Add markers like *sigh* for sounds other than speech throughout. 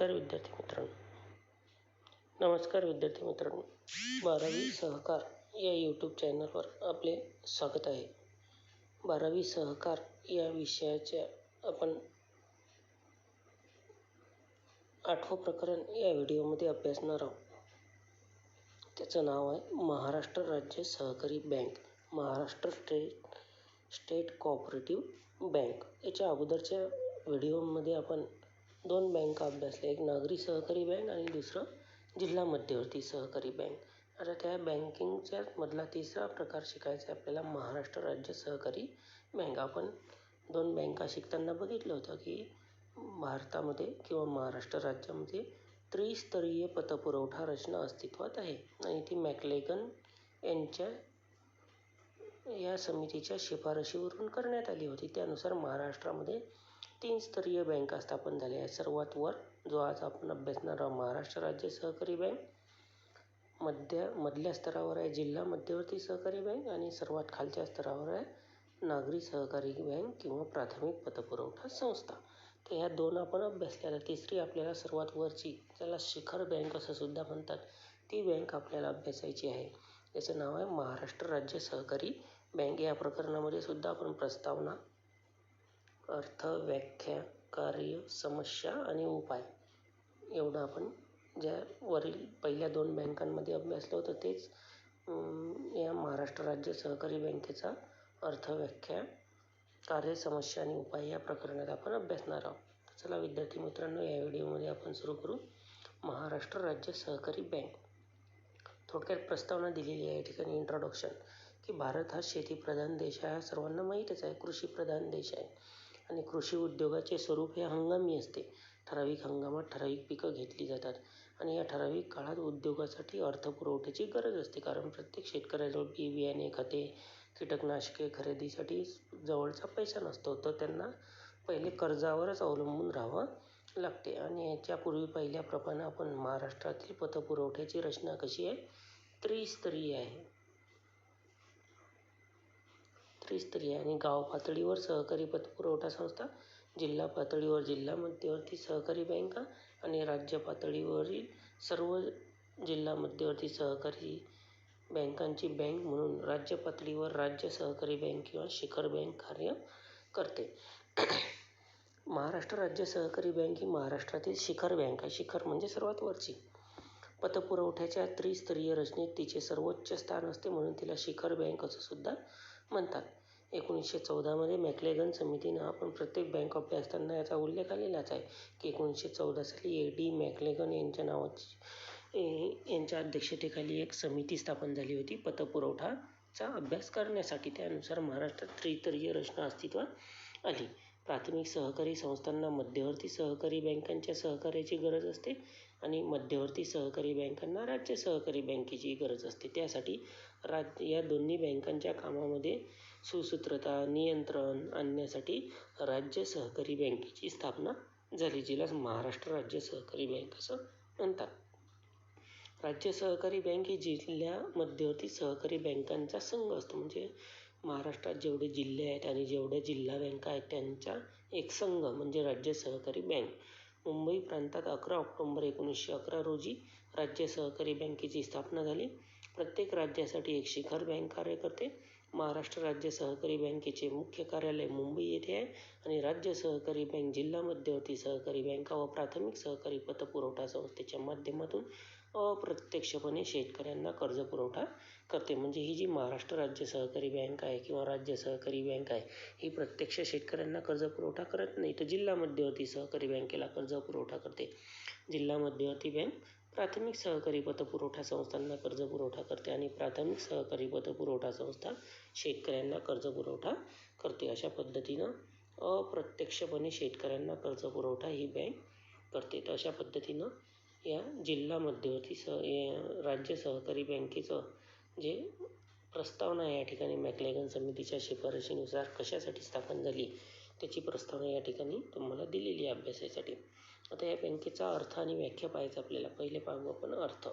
नमस्कार विद्यार्थी मित्रांनो. नमस्कार विद्यार्थी मित्रांनो. बारावी सहकार या यूट्यूब चॅनलवर आपले स्वागत आहे. बारावी सहकार या विषयाच्या आपण आठवं प्रकरण या व्हिडिओमध्ये अभ्यासणार आहोत. त्याचं नाव आहे महाराष्ट्र राज्य सहकारी bank Maharashtra state state cooperative bank. याच्या अगोदरच्या व्हिडिओमध्ये आपण दोन बँका अभ्यासल्या एक नागरी सहकारी बँक आणि दुसरं जिल्हा मध्यवर्ती सहकारी बँक. आता त्या बँकिंगच्या मधला तिसरा प्रकार शिकायचा आहे आपल्याला महाराष्ट्र राज्य सहकारी बँक. आपण दोन बँका शिकताना बघितलं होतं की भारतामध्ये किंवा महाराष्ट्र राज्यामध्ये त्रिस्तरीय पतपुरवठा रचना अस्तित्वात आहे. आणि ती मॅकलेगन यांच्या या समितीच्या शिफारशीवरून करण्यात आली होती. त्यानुसार महाराष्ट्रामध्ये तीन स्तरीय बँका स्थापन झाल्या आहेत सर्वात वर जो आज आपण अभ्यासणार आहोत महाराष्ट्र राज्य सहकारी बँक. मध्य मधल्या स्तरावर आहे जिल्हा मध्यवर्ती सहकारी बँक आणि सर्वात खालच्या स्तरावर आहे नागरी सहकारी बँक किंवा प्राथमिक पतपुरवठा संस्था. तर ह्या दोन आपण अभ्यासल्या तिसरी आपल्याला सर्वात वरची त्याला शिखर बँक असं सुद्धा म्हणतात ती बँक आपल्याला अभ्यासायची आहे. याचं नाव आहे महाराष्ट्र राज्य सहकारी बँक. या प्रकरणामध्ये सुद्धा आपण प्रस्तावना अर्थ व्याख्या कार्य समस्या आणि उपाय. एवढं आपण ज्या वरील पहिल्या दोन बँकांमध्ये अभ्यासलं होतं तेच या महाराष्ट्र राज्य सहकारी बँकेचा अर्थ व्याख्या कार्य समस्या आणि उपाय या प्रकरणात आपण अभ्यासणार आहोत. चला विद्यार्थी मित्रांनो या व्हिडिओमध्ये आपण सुरू करू. महाराष्ट्र राज्य सहकारी बँक. थोडक्यात प्रस्तावना दिलेली आहे या ठिकाणी इंट्रोडक्शन की भारत हा शेतीप्रधान देश आहे सर्वांना माहीतच आहे कृषीप्रधान देश आहे. आणि कृषी उद्योगाचे स्वरूप हे हंगामी असते. ठराविक हंगामात ठराविक पिकं घेतली जातात आणि या ठराविक काळात उद्योगासाठी अर्थपुरवठ्याची गरज असते. कारण प्रत्येक शेतकऱ्याजवळ बी बियाणे खते कीटकनाशके खरेदीसाठी जवळचा पैसा नसतो तर त्यांना पहिले कर्जावरच अवलंबून राहावं लागते. आणि याच्यापूर्वी पहिल्याप्रमाणे आपण महाराष्ट्रातील पतपुरवठ्याची रचना कशी आहे? त्रिस्तरीय आहे. त्रिस्तरीय आणि गाव पातळीवर सहकारी पतपुरवठा संस्था जिल्हा पातळीवर जिल्हा मध्यवर्ती सहकारी बँका आणि राज्य पातळीवरील सर्व जिल्हा मध्यवर्ती सहकारी बँकांची बँक म्हणून राज्य पातळीवर राज्य सहकारी बँक किंवा शिखर बँक कार्य करते. महाराष्ट्र राज्य सहकारी बँक ही महाराष्ट्रातील शिखर बँक आहे. शिखर म्हणजे सर्वात वरची. पतपुरवठ्याच्या त्रिस्तरीय रचनेत तिचे सर्वोच्च स्थान असते म्हणून तिला शिखर बँक असं सुद्धा म्हणतात. एकोणीसशे चौदामध्ये मॅकलेगन समितीनं आपण प्रत्येक बँक अभ्यासताना याचा उल्लेख आलेलाच आहे की एकोणीसशे चौदा साली ए डी मॅकलेगन यांच्या नावाची यांच्या अध्यक्षतेखाली एक समिती स्थापन झाली होती. पतपुरवठाचा अभ्यास करण्यासाठी त्यानुसार महाराष्ट्रात त्रितरीय रचना अस्तित्वात आली. प्राथमिक सहकारी संस्थांना मध्यवर्ती सहकारी बँकांच्या सहकार्याची गरज असते. आणि मध्यवर्ती सहकारी बँकांना राज्य सहकारी बँकेची गरज असते. त्यासाठी राज या दोन्ही बँकांच्या कामामध्ये सुसूत्रता नियंत्रण आणण्यासाठी राज्य सहकारी बँकेची स्थापना झाली जिला महाराष्ट्र राज्य सहकारी बँक असं म्हणतात. राज्य सहकारी बँक ही जिल्ह्या मध्यवर्ती सहकारी बँकांचा संघ असतो. म्हणजे महाराष्ट्रात जेवढे जिल्हे आहेत आणि जेवढ्या जिल्हा बँका आहेत त्यांचा एक संघ म्हणजे राज्य सहकारी बँक. मुंबई प्रांतात अकरा ऑक्टोंबर एकोणीसशे अकरा रोजी राज्य सहकारी बँकेची स्थापना झाली. प्रत्येक राज्यासाठी एक शिखर बँक कार्य करते. महाराष्ट्र राज्य सहकारी बँकेचे मुख्य कार्यालय मुंबई येथे आहे आणि राज्य सहकारी बँक जिल्हा मध्यवर्ती सहकारी बँका व प्राथमिक सहकारी पतपुरवठा संस्थेच्या माध्यमातून अप्रत्यक्षपणे शेतकऱ्यांना कर्ज पुरवठा करते. म्हणजे ही जी महाराष्ट्र राज्य सहकारी बँक आहे किंवा राज्य सहकारी बँक आहे ही प्रत्यक्ष शेतकऱ्यांना कर्ज पुरवठा करत नाही तर जिल्हा मध्यवर्ती सहकारी बँकेला कर्ज पुरवठा करते. जिल्हा मध्यवर्ती बँक प्राथमिक सहकारी पतपुरवठा संस्थांना कर्ज पुरवठा करते आणि प्राथमिक सहकारी पतपुरवठा संस्था शेतकऱ्यांना कर्ज पुरवठा करते. अशा पद्धतीनं अप्रत्यक्षपणे शेतकऱ्यांना कर्ज पुरवठा ही बँक करते. तर अशा पद्धतीनं या जिल्हा मध्यवर्ती सह राज्य सहकारी बँकेचं जे प्रस्तावना या ठिकाणी मॅकलेगन समितीच्या शिफारशीनुसार कशासाठी स्थापन झाली? त्याची प्रस्तावना या ठिकाणी तुम्हाला दिलेली आहे अभ्यासासाठी. आता या बँकेचा अर्थ आणि व्याख्या पाहायचा आपल्याला. पहिले पाहू आपण अर्थ.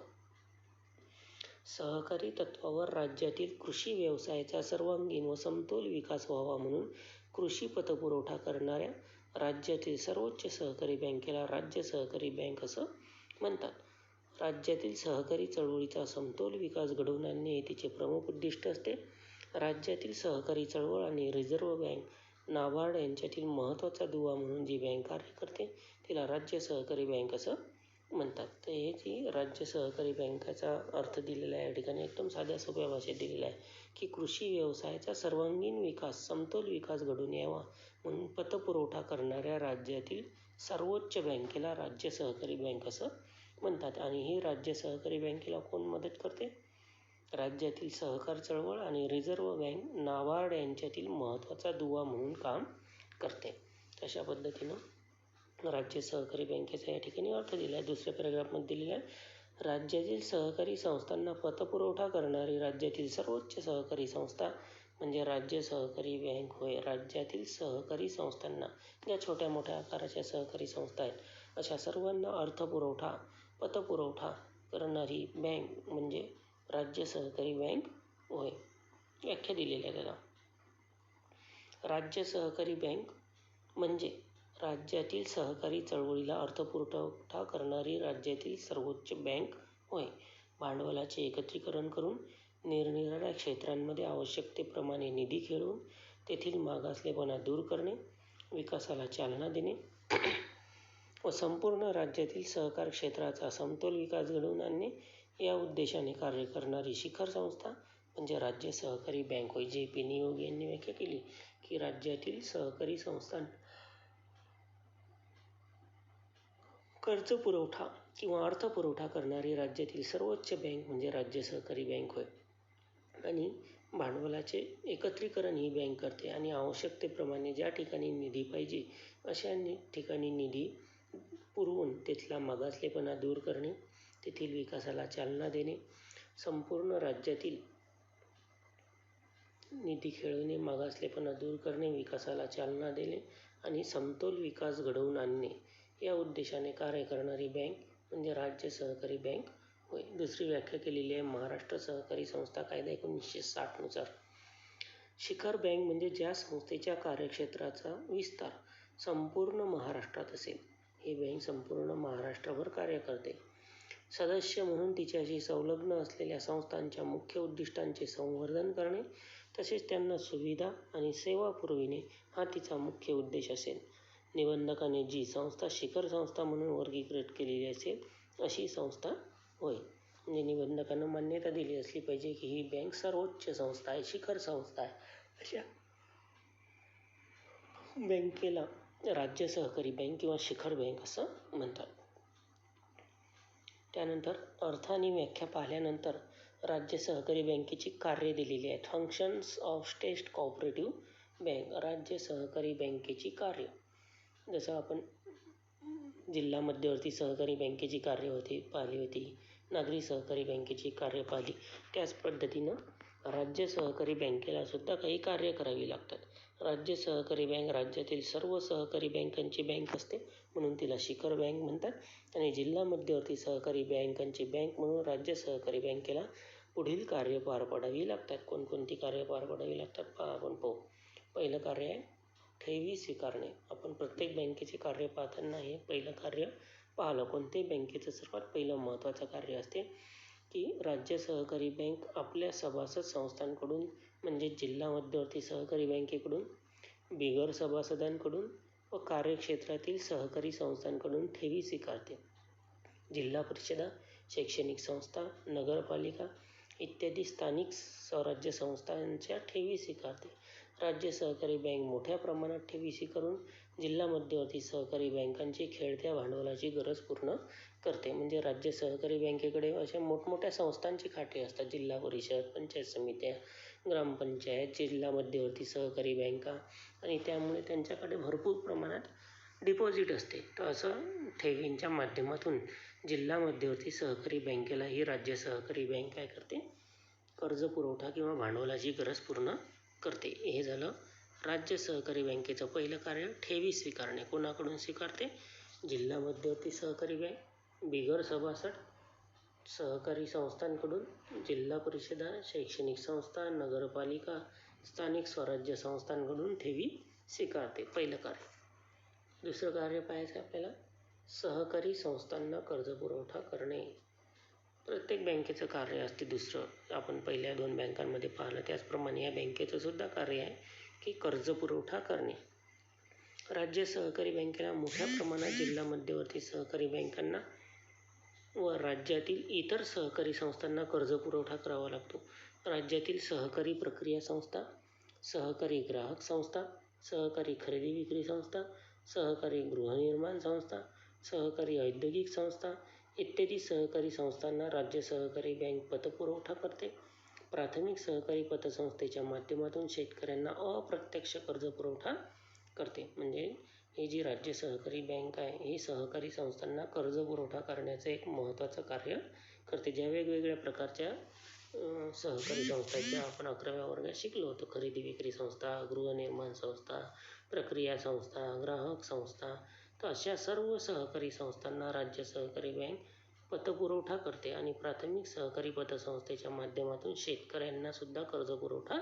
सहकारी तत्वावर राज्यातील कृषी व्यवसायाचा सर्वांगीण व समतोल विकास व्हावा म्हणून कृषी पतपुरवठा करणाऱ्या राज्यातील सर्वोच्च सहकारी बँकेला राज्य सहकारी बँक असं म्हणतात. राज्यातील सहकारी चळवळीचा समतोल विकास घडवून आणणे हे तिचे प्रमुख उद्दिष्ट असते. राज्यातील सहकारी चळवळ आणि रिझर्व्ह बँक नाबार्ड यांच्यातील महत्त्वाचा दुवा म्हणून जी बँक कार्य करते तिला राज्य सहकारी बँक असं म्हणतात. तर हे जी राज्य सहकारी बँकेचा अर्थ दिलेला आहे या ठिकाणी एकदम साध्या सोप्या भाषेत दिलेला आहे की कृषी व्यवसायाचा सर्वांगीण विकास समतोल विकास घडून यावा म्हणून पतपुरवठा करणाऱ्या राज्यातील सर्वोच्च बँकेला राज्य सहकारी बँक असं म्हणतात. आणि ही राज्य सहकारी बँकेला कोण मदत करते? राज्यातील सहकार चळवळ आणि रिझर्व्ह बँक नाबार्ड यांच्यातील महत्त्वाचा दुवा म्हणून काम करते. अशा पद्धतीनं राज्य सहकारी बँकेचा या ठिकाणी अर्थ दिला आहे दुसऱ्या पॅरेग्राफमध्ये दिलेला आहे राज्यातील सहकारी संस्थांना पतपुरवठा करणारी राज्यातील सर्वोच्च सहकारी संस्था म्हणजे राज्य सहकारी बँक होय. राज्यातील सहकारी संस्थांना ज्या छोट्या मोठ्या आकाराच्या सहकारी संस्था आहेत अशा सर्वांना अर्थपुरवठा पतपुरवठा करणारी बँक म्हणजे राज्य सहकारी बँक होय व्याख्या दिलेली आहे त्याला राज्य सहकारी बँक म्हणजे राज्यातील सहकारी चळवळीला अर्थपुरवठा करणारी राज्यातील सर्वोच्च बँक होय. भांडवलाचे एकत्रीकरण करून निरनिराळ्या क्षेत्रांमध्ये आवश्यकतेप्रमाणे निधी खेळवून तेथील मागासलेपणा दूर करणे विकासाला चालना देणे व संपूर्ण राज्यातील सहकार क्षेत्राचा समतोल विकास घडवून आणणे या उद्देशाने कार्य करणारी शिखर संस्था म्हणजे राज्य सहकारी बँक होय जे पी नियोग यांनी व्याख्या केली की राज्यातील सहकारी संस्थांना कर्ज पुरवठा किंवा अर्थपुरवठा करणारी राज्यातील सर्वोच्च बँक म्हणजे राज्य सहकारी बँक होय. आणि भांडवलाचे एकत्रीकरण ही बँक करते आणि आवश्यकतेप्रमाणे ज्या ठिकाणी निधी पाहिजे अशा नि ठिकाणी निधी पुरवून तिथला मागासलेपणा दूर करणे तेथील विकासाला चालना देणे संपूर्ण राज्यातील निधी खेळवणे मागासलेपणा दूर करणे विकासाला चालना देणे आणि समतोल विकास घडवून आणणे या उद्देशाने कार्य करणारी बँक म्हणजे राज्य सहकारी बँक होय. दुसरी व्याख्या केलेली आहे महाराष्ट्र सहकारी संस्था कायदा एकोणीसशे साठनुसार शिखर बँक म्हणजे ज्या संस्थेच्या कार्यक्षेत्राचा विस्तार संपूर्ण महाराष्ट्रात असेल ही बँक संपूर्ण महाराष्ट्रभर कार्य करते. सदस्य म्हणून तिच्याशी संलग्न असलेल्या संस्थांच्या मुख्य उद्दिष्टांचे संवर्धन करणे तसेच त्यांना सुविधा आणि सेवा पुरविणे हा तिचा मुख्य उद्देश असेल. निबंधकाने जी संस्था शिखर संस्था म्हणून वर्गीकृत केलेली असेल अशी संस्था होय. म्हणजे निबंधकानं मान्यता दिली असली पाहिजे की ही बँक सर्वोच्च संस्था आहे शिखर संस्था आहे. अशा बँकेला राज्य सहकारी बँक किंवा शिखर बँक असं म्हणतात. त्यानंतर अर्थ आणि व्याख्या पाहिल्यानंतर राज्य सहकारी बँकेची कार्य दिलेली आहेत. Functions of state cooperative bank राज्य सहकारी बँकेची कार्य. जसं आपण जिल्हा मध्यवर्ती सहकारी बँकेची कार्य होती पाहिली होती नागरी सहकारी बँकेची कार्य पाहिली. त्याच पद्धतीनं राज्य सहकारी बँकेला सुद्धा काही कार्य करावी लागतात. राज्य सहकारी बँक राज्यातील सर्व सहकारी बँकांची बँक असते म्हणून तिला शिखर बँक म्हणतात. आणि जिल्हा मध्यवर्ती सहकारी बँकांची बँक म्हणून राज्य सहकारी बँकेला पुढील कार्य पार पाडावी लागतात. कोणकोणती कार्य पार पाडावी लागतात? पहा आपण पाहू. पहिलं कार्य आहे ठेवी स्वीकारणे. आपण प्रत्येक बँकेचे कार्य पाहताना हे पहिलं कार्य पाहिलं. कोणत्याही बँकेचं सर्वात पहिलं महत्त्वाचं कार्य असते की राज्य सहकारी बँक आपल्या सभासद संस्थांकडून म्हणजे जिल्हा मध्यवर्ती सहकारी बँकेकडून बिगर सभासदांकडून व कार्यक्षेत्रातील सहकारी संस्थांकडून ठेवी स्वीकारते. जिल्हा परिषदा शैक्षणिक संस्था नगरपालिका इत्यादी स्थानिक स्वराज्य संस्थांच्या ठेवी स्वीकारते. राज्य सहकारी बँक मोठ्या प्रमाणात ठेवी स्वीकारून जिल्हा मध्यवर्ती सहकारी बँकांची खेळत्या भांडवलाची गरज पूर्ण करते. म्हणजे राज्य सहकारी बँकेकडे अशा मोठमोठ्या संस्थांची खाते असतात. जिल्हा परिषद पंचायत समित्या ग्रामपंचायत जिल्हा मध्यवर्ती सहकारी बँका आणि त्यामुळे त्यांच्याकडे भरपूर प्रमाणात डिपॉझिट असते. तर असं ठेवींच्या माध्यमातून जिल्हा मध्यवर्ती सहकारी बँकेला ही राज्य सहकारी बँक काय करते? कर्ज पुरवठा किंवा भांडवलाची गरज पूर्ण करते. हे झालं राज्य सहकारी बँकेचं पहिलं कार्य. ठेवी स्वीकारणे. कोणाकडून स्वीकारते? जिल्हा मध्यवर्ती सहकारी बँक. बिगर सभासद सहकारी संस्थांकडून जिल्हा परिषदा शैक्षणिक संस्था नगरपालिका स्थानिक स्वराज्य संस्थांकडून ठेवी स्वीकारते. पहिलं कार्य. दुसरं कार्य पाहायचं आहे आपल्याला सहकारी संस्थांना कर्जपुरवठा करणे. प्रत्येक बँकेचं कार्य असते दुसरं. आपण पहिल्या दोन बँकांमध्ये पाहिलं त्याचप्रमाणे या बँकेचं सुद्धा कार्य आहे की कर्ज पुरवठा करणे. राज्य सहकारी बँकेला मोठ्या प्रमाणात जिल्हा मध्यवर्ती सहकारी बँकांना व राज्यातील इतर सहकारी संस्थांना कर्ज पुरवठा करावा लागतो. राज्यातील सहकारी प्रक्रिया संस्था सहकारी ग्राहक संस्था सहकारी खरेदी विक्री संस्था सहकारी गृहनिर्माण संस्था सहकारी औद्योगिक संस्था इत्यादी सहकारी संस्थांना राज्य सहकारी बँक पतपुरवठा करते. प्राथमिक सहकारी पतसंस्थेच्या माध्यमातून शेतकऱ्यांना अप्रत्यक्ष कर्ज पुरवठा करते. म्हणजे ही जी राज्य सहकारी बँक आहे ही सहकारी संस्थांना कर्ज पुरवठा करण्याचं एक महत्त्वाचं कार्य करते. ज्या वेगवेगळ्या प्रकारच्या सहकारी संस्था ज्या आपण अकराव्या वर्गात शिकलो होतो. खरेदी विक्री संस्था गृहनिर्माण संस्था प्रक्रिया संस्था ग्राहक संस्था तर अशा सर्व सहकारी संस्थांना राज्य सहकारी बँक पतपुरवठा करते आणि प्राथमिक सहकारी पतसंस्थेच्या माध्यमातून शेतकऱ्यांना सुद्धा कर्ज पुरवठा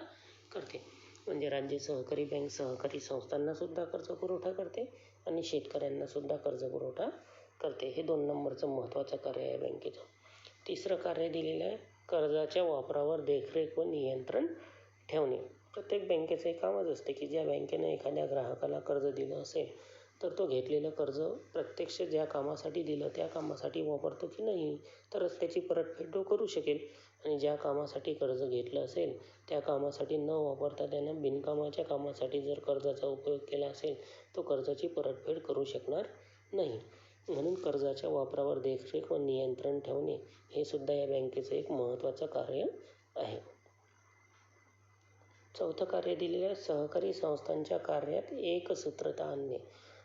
करते. म्हणजे राज्य सहकारी बँक सहकारी संस्थांना सुद्धा कर्ज पुरवठा करते आणि शेतकऱ्यांना सुद्धा कर्ज पुरवठा करते. हे दोन नंबरचं महत्त्वाचं कार्य आहे बँकेचं. तिसरं कार्य दिलेलं आहे कर्जाच्या वापरावर देखरेख व नियंत्रण ठेवणे. प्रत्येक बँकेचं एक कामच असते की ज्या बँकेनं एखाद्या ग्राहकाला कर्ज दिलं असेल तर तो घेतलेलं कर्ज प्रत्यक्ष ज्या कामासाठी दिलं त्या कामासाठी वापरतो की नाही तरच त्याची परतफेड तो करू शकेल. आणि ज्या कामासाठी कर्ज घेतलं असेल त्या कामासाठी न वापरता त्यानं बिनकामाच्या कामासाठी जर कर्जाचा उपयोग केला असेल तो कर्जाची परतफेड करू शकणार नाही. म्हणून कर्जाच्या वापरावर देखरेख व नियंत्रण ठेवणे हे सुद्धा या बँकेचं एक महत्त्वाचं कार्य आहे. चौथं कार्य दिलेलं आहे सहकारी संस्थांच्या कार्यात एकसूत्रता आणणे.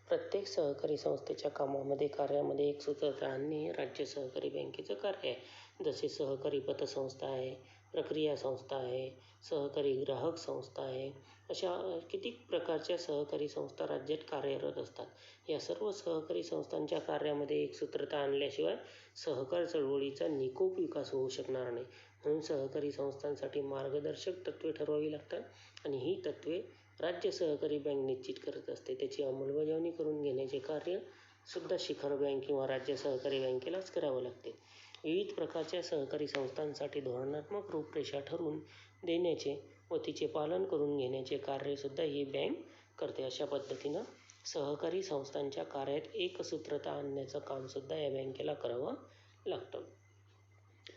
प्रत्येक सहकारी संस्थेच्या कामामध्ये कार्यामध्ये एकसूत्रता आणणे हे राज्य सहकारी बँकेचं कार्य आहे. जसे सहकारी पतसंस्था आहे प्रक्रिया संस्था आहे सहकारी ग्राहक संस्था आहे अशा किती प्रकारच्या सहकारी संस्था राज्यात कार्यरत असतात? या सर्व सहकारी संस्थांच्या कार्यामध्ये एकसूत्रता आणल्याशिवाय सहकार चळवळीचा निकोप विकास होऊ शकणार नाही. म्हणून सहकारी संस्थांसाठी मार्गदर्शक तत्त्वे ठरवावी लागतात आणि ही तत्त्वे राज्य सहकारी बँक निश्चित करत असते. त्याची अंमलबजावणी करून घेण्याचे कार्य सुद्धा शिखर बँक किंवा राज्य सहकारी बँकेलाच करावं लागते. विविध प्रकारच्या सहकारी संस्थांसाठी धोरणात्मक रूपरेषा ठरवून देण्याचे व तिचे पालन करून घेण्याचे कार्यसुद्धा ही बँक करते. अशा पद्धतीनं सहकारी संस्थांच्या कार्यात एकसूत्रता आणण्याचं कामसुद्धा या बँकेला करावं लागतं.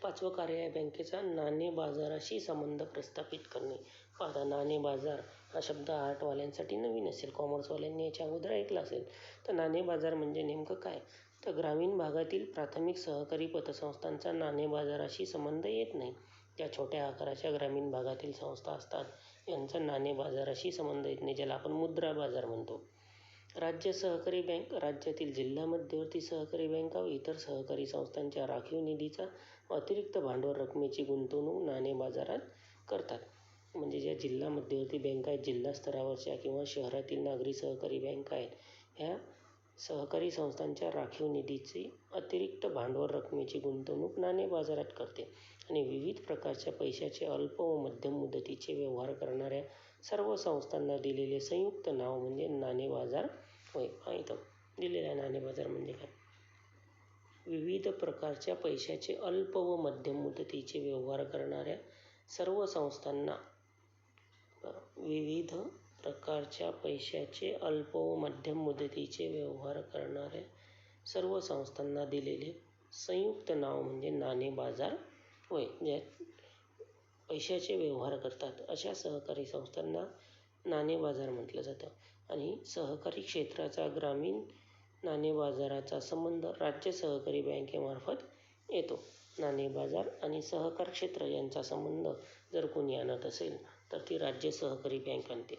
पाचवं कार्य आहे बँकेचा नाणे बाजाराशी संबंध प्रस्थापित करणे. पाहता नाणे बाजार हा शब्द आर्टवाल्यांसाठी नवीन असेल. कॉमर्सवाल्यांनी याच्या अगोदर ऐकला असेल. तर नाणे बाजार म्हणजे नेमकं काय? तर ग्रामीण भागातील प्राथमिक सहकारी पतसंस्थांचा नाणे बाजाराशी संबंध येत नाही. त्या छोट्या आकाराच्या ग्रामीण भागातील संस्था असतात. यांचा नाणे बाजाराशी संबंध येत नाही ज्याला आपण मुद्रा बाजार म्हणतो. राज्य सहकारी बँक राज्यातील जिल्हा मध्यवर्ती सहकारी बँका व इतर सहकारी संस्थांच्या राखीव निधीचा अतिरिक्त भांडवल रकमेची गुंतवणूक नाणे बाजारात करतात. म्हणजे ज्या जिल्हा मध्यवर्ती बँका आहेत जिल्हा स्तरावरच्या किंवा शहरातील नागरी सहकारी बँका आहेत ह्या सहकारी संस्थांच्या राखीव निधीची अतिरिक्त भांडवल रकमेची गुंतवणूक नाणे बाजारात करते आणि विविध प्रकारच्या पैशाचे अल्प व मध्यम मुदतीचे व्यवहार करणाऱ्या सर्व संस्थांना दिलेले संयुक्त नाव म्हणजे नाणे बाजार होय हा इथं दिलेला नाणे बाजार म्हणजे काय? विविध प्रकारच्या पैशाचे अल्प व मध्यम मुदतीचे व्यवहार करणाऱ्या सर्व संस्थांना विविध प्रकारच्या पैशाचे अल्प व मध्यम मुदतीचे व्यवहार करणाऱ्या सर्व संस्थांना दिलेले संयुक्त नाव म्हणजे नाणे बाजार होय ज्यात पैशाचे व्यवहार करतात. अशा सहकारी संस्थांना नाणे बाजार म्हटलं जातं. आणि सहकारी क्षेत्राचा ग्रामीण नाणे बाजाराचा संबंध राज्य सहकारी बँकेमार्फत येतो. नाणे बाजार आणि सहकार क्षेत्र यांचा संबंध जर कोणी आणत असेल तर ती राज्य सहकारी बँक आणते.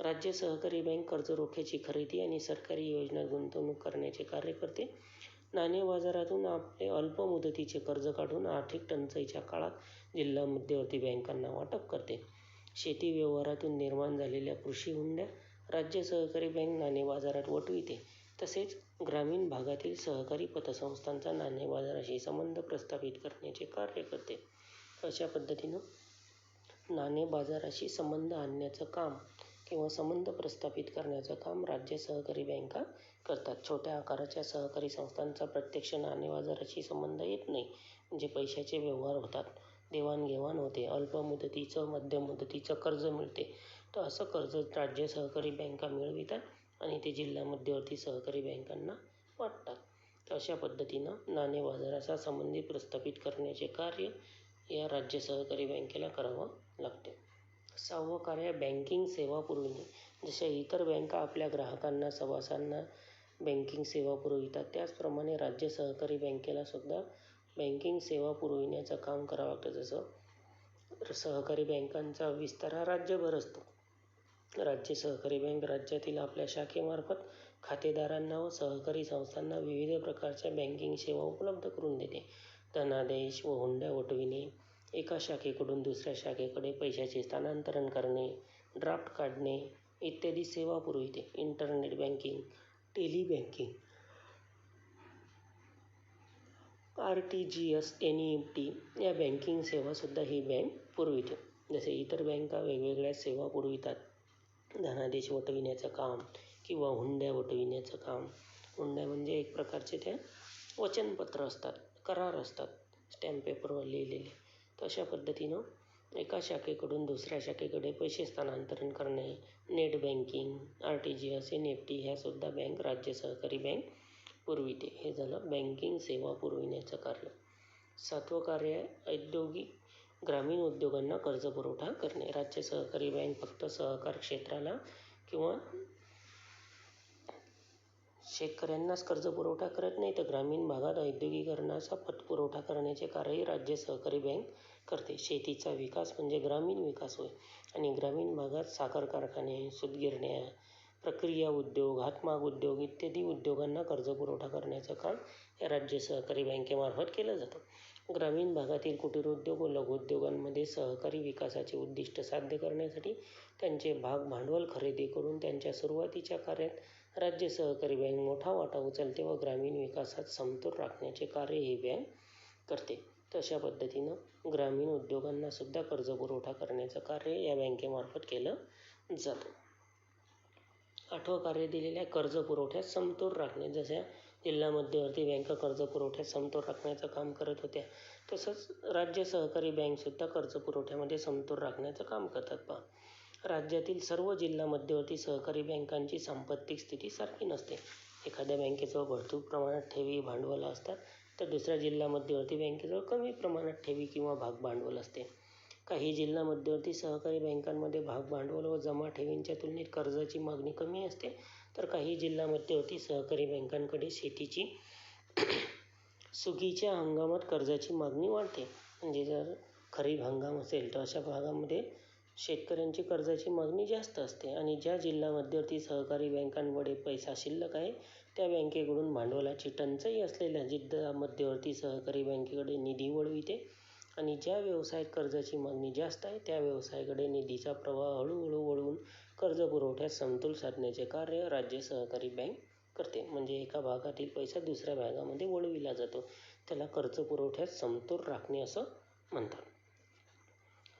राज्य सहकारी बँक कर्जरोख्याची खरेदी आणि सरकारी योजना गुंतवणूक करण्याचे कार्य करते. नाणे बाजारातून आपले अल्प मुदतीचे कर्ज काढून आर्थिक टंचाईच्या काळात जिल्हा मध्यवर्ती बँकांना वाटप करते. शेती व्यवहारातून निर्माण झालेल्या कृषी हुंड्या राज्य सहकारी बँक नाणे बाजारात वटविते तसेच ग्रामीण भागातील सहकारी पतसंस्थांचा नाणे बाजाराशी संबंध प्रस्थापित करण्याचे कार्य करते. अशा पद्धतीनं नाणे बाजाराशी संबंध आणण्याचं काम किंवा संबंध प्रस्थापित करण्याचं काम राज्य सहकारी बँका करतात. छोट्या आकाराच्या सहकारी संस्थांचा प्रत्यक्ष नाणेबाजाराशी संबंध येत नाही. म्हणजे पैशाचे व्यवहार होतात, देवाणघेवाण होते, अल्प मुदतीचं, मध्यम मुदतीचं कर्ज मिळते. तर असं कर्ज राज्य सहकारी बँका मिळवितात आणि ते जिल्हा मध्यवर्ती सहकारी बँकांना वाटतात. तर अशा पद्धतीनं नाणेबाजाराचा संबंधित प्रस्थापित करण्याचे कार्य या राज्य सहकारी बँकेला करावं लागते. सहावं कार्य बँकिंग सेवा पुरविणे जशा इतर बँका आपल्या ग्राहकांना, सभासांना बँकिंग सेवा पुरवितात, त्याचप्रमाणे राज्य सहकारी बँकेला सुद्धा बँकिंग सेवा पुरविण्याचं काम करावं लागतं. जसं सहकारी बँकांचा विस्तार हा राज्यभर असतो. राज्य सहकारी बँक राज्यातील आपल्या शाखेमार्फत खातेदारांना व सहकारी संस्थांना विविध प्रकारच्या बँकिंग सेवा उपलब्ध करून देते. धनादेश व हुंड्या वटविणे, एका शाखेकडून दुसऱ्या शाखेकडे पैशाचे स्थानांतरण करणे, ड्राफ्ट काढणे इत्यादी सेवा पुरविते. Internet banking, tele banking, RTGS, T या बँकिंग सेवासुद्धा ही बँक पुरविते. जसे इतर बँका वेगवेगळ्या सेवा पुरवितात. धनादेश वटविण्याचं काम किंवा हुंड्या वटविण्याचं काम. हुंड्या म्हणजे एक प्रकारचे त्या वचनपत्र असतात, करार असतात स्टॅम्प पेपरवर लिहिलेले. तर अशा पद्धतीनं एका शाखेकडून दुसऱ्या शाखेकडे पैसे स्थानांतरण करणे, net banking, R T G S N F ह्या सुद्धा बँक राज्य सहकारी बँक पुरविते. हे झालं बँकिंग सेवा पुरविण्याचं कार्य. सातवं कार्य आहे औद्योगिक ग्रामीण उद्योगांना कर्जपुरवठा करणे. राज्य सहकारी बँक फक्त सहकार क्षेत्राला किंवा शेतकऱ्यांनाच कर्जपुरवठा करत नाही, तर ग्रामीण भागात औद्योगिकरणाचा पतपुरवठा करण्याचे कार्यही राज्य सहकारी बँक करते. शेतीचा विकास म्हणजे ग्रामीण विकास होय आणि ग्रामीण भागात साखर कारखाने, सूतगिरण्या, प्रक्रिया उद्योग, हातमाग उद्योग इत्यादी उद्योगांना कर्जपुरवठा करण्याचं काम या राज्य सहकारी बँकेमार्फत केलं जातं. ग्रामीण भागातील कुटीरोद्योग व लघुउद्योगांमध्ये सहकारी विकासाचे उद्दिष्ट साध्य करण्यासाठी त्यांचे भागभांडवल खरेदी करून त्यांच्या सुरुवातीच्या कार्यात राज्य सहकारी बँक मोठा वाटा उचलते व ग्रामीण विकासात समतोल राखण्याचे कार्य ही बँक करते. तशा पद्धतीनं ग्रामीण उद्योगांना सुद्धा कर्जपुरवठा करण्याचं कार्य या बँकेमार्फत केलं जातं. आठवं कार्य दिलेलं आहे कर्जपुरवठ्यात समतोल राखणे. जशा जिल्हा मध्यवर्ती बँका कर्जपुरवठ्यात समतोल राखण्याचं काम करत होत्या, तसंच राज्य सहकारी बँक सुद्धा कर्जपुरवठ्यामध्ये समतोल राखण्याचं काम करतात पहा. राज्यातील सर्व जिल्हा मध्यवर्ती सहकारी बँकांची सांपत्तिक स्थिती सारखी नसते. एखाद्या बँकेजवळ भरपूर प्रमाणात ठेवी, भांडवल असतात, तर दुसऱ्या जिल्हा मध्यवर्ती बँकेजवळ कमी प्रमाणात ठेवी किंवा भागभांडवल असते. काही जिल्हा मध्यवर्ती सहकारी बँकांमध्ये भागभांडवल व जमा ठेवींच्या तुलनेत कर्जाची मागणी कमी असते, तर काही जिल्हा मध्यवर्ती सहकारी बँकांकडे शेतीची *clears throat* सुगीच्या हंगामात कर्जाची मागणी वाढते. म्हणजे जर खरीप हंगाम असेल, तर अशा भागामध्ये शेतकऱ्यांची कर्जाची मागणी जास्त असते आणि ज्या जिल्हा मध्यवर्ती सहकारी बँकांकडे पैसा शिल्लक आहे, त्या बँकेकडून भांडवलाची टंचाई असलेल्या जिल्हा मध्यवर्ती सहकारी बँकेकडे निधी वळविते आणि ज्या व्यवसायात कर्जाची मागणी जास्त आहे, त्या व्यवसायाकडे निधीचा प्रवाह हळूहळू वळवून कर्जपुरवठ्यात समतोल साधण्याचे कार्य राज्य सहकारी बँक करते. म्हणजे एका भागातील पैसा दुसऱ्या भागामध्ये वळविला जातो. त्याला कर्जपुरवठ्यात समतोल राखणे असं म्हणतात.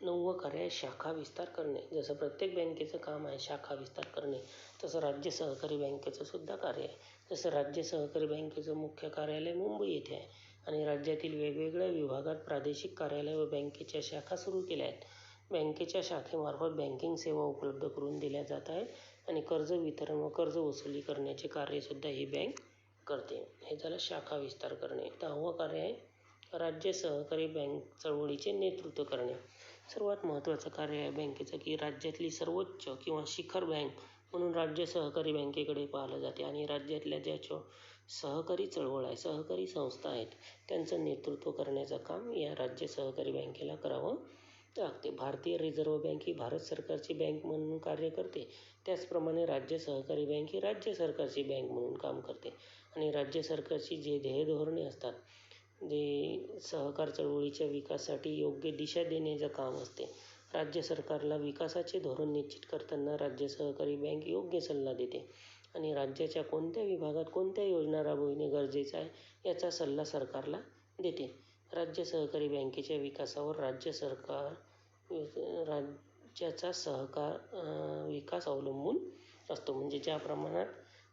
नऊ कार्य आहे शाखा विस्तार करणे. जसं प्रत्येक बँकेचं काम आहे शाखा विस्तार करणे, तसं राज्य सहकारी बँकेचं सुद्धा कार्य आहे. जसं राज्य सहकारी बँकेचं मुख्य कार्यालय मुंबई येथे आहे आणि राज्यातील वेगवेगळ्या विभागात प्रादेशिक कार्यालय व बँकेच्या शाखा सुरू केल्या आहेत. बँकेच्या शाखेमार्फत बँकिंग सेवा उपलब्ध करून दिल्या जात आहेत आणि कर्ज वितरण व कर्ज वसुली करण्याचे कार्यसुद्धा ही बँक करते. हे झालं शाखा विस्तार करणे. दहावं कार्य आहे राज्य सहकारी बँक चळवळीचे नेतृत्व करणे. सर्वात महत्त्वाचं कार्य आहे बँकेचं की राज्यातली सर्वोच्च किंवा शिखर बँक म्हणून राज्य सहकारी बँकेकडे पाहिलं जाते आणि राज्यातल्या ज्या सहकारी चळवळ आहे, सहकारी संस्था आहेत, त्यांचं नेतृत्व करण्याचं काम या राज्य सहकारी बँकेला करावं लागते. भारतीय रिझर्व्ह बँक ही भारत सरकारची बँक म्हणून कार्य करते. त्याचप्रमाणे राज्य सहकारी बँक ही राज्य सरकारची बँक म्हणून काम करते आणि राज्य सरकारची जे ध्येयधोरणे असतात, जे सहकार चळवळीच्या विकासासाठी योग्य दिशा देण्याचं काम असते, राज्य सरकारला विकासाचे धोरण निश्चित करताना राज्य सहकारी बँक योग्य सल्ला देते आणि राज्याच्या कोणत्या विभागात कोणत्या योजना राबविणे गरजेचं आहे, याचा सल्ला सरकारला देते. राज्य सहकारी बँकेच्या विकासावर राज्य सरकार राज्याचा सहकार विकास अवलंबून असतो म्हणजे ज्या प्रमाणात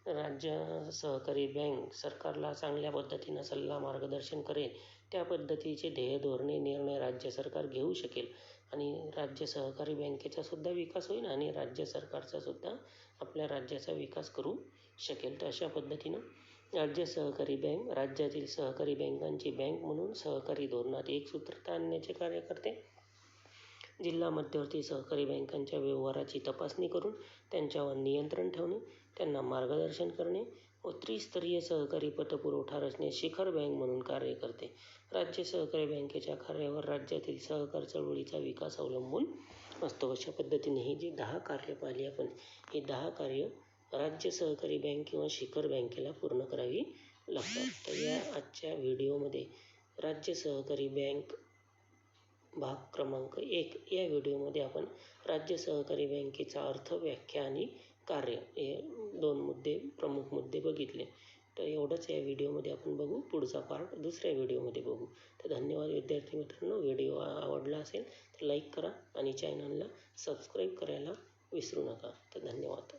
राज्य सहकारी बँक सरकारला चांगल्या पद्धतीनं सल्ला मार्गदर्शन करेल. त्या पद्धतीचे ध्येय धोरणे निर्णय राज्य सरकार घेऊ शकेल. आणि राज्य सहकारी बँकेचासुद्धा विकास होईल आणि राज्य सरकारचासुद्धा आपल्या राज्याचा विकास करू शकेल. तर अशा पद्धतीनं राज्य सहकारी बँक राज्यातील सहकारी बँकांची बँक म्हणून सहकारी धोरणात एकसूत्रता आणण्याचे कार्य करते. जिल्हा मध्यवर्ती सहकारी बँकांच्या व्यवहाराची तपासणी करून त्यांच्यावर नियंत्रण ठेवणे. त्यांना मार्गदर्शन करणे व त्रिस्तरीय सहकारी पतपुरवठा रचनेत शिखर बँक म्हणून कार्य करते. राज्य सहकारी बँकेच्या कार्यावर राज्यातील सहकार चळवळीचा विकास अवलंबून असतो. अशा पद्धतीने ही जी दहा कार्य पाहिली आपण ही दहा कार्य राज्य सहकारी बँक किंवा शिखर बँकेला पूर्ण करावी लागतात. तर या आजच्या व्हिडिओमध्ये राज्य सहकारी बँक भाग क्रमांक एक या व्हिडिओमध्ये आपण राज्य सहकारी बँकेचा अर्थ व्याख्या आणि कार्य हे दोन मुद्दे प्रमुख मुद्दे बघितले. तर एवढंच या व्हिडिओमध्ये आपण बघू. पुढचा पार्ट दुसऱ्या व्हिडिओमध्ये बघू. तर धन्यवाद विद्यार्थी मित्रांनो. व्हिडिओ आवडला असेल तर लाईक करा आणि चॅनलला सबस्क्राईब करायला विसरू नका. तर धन्यवाद.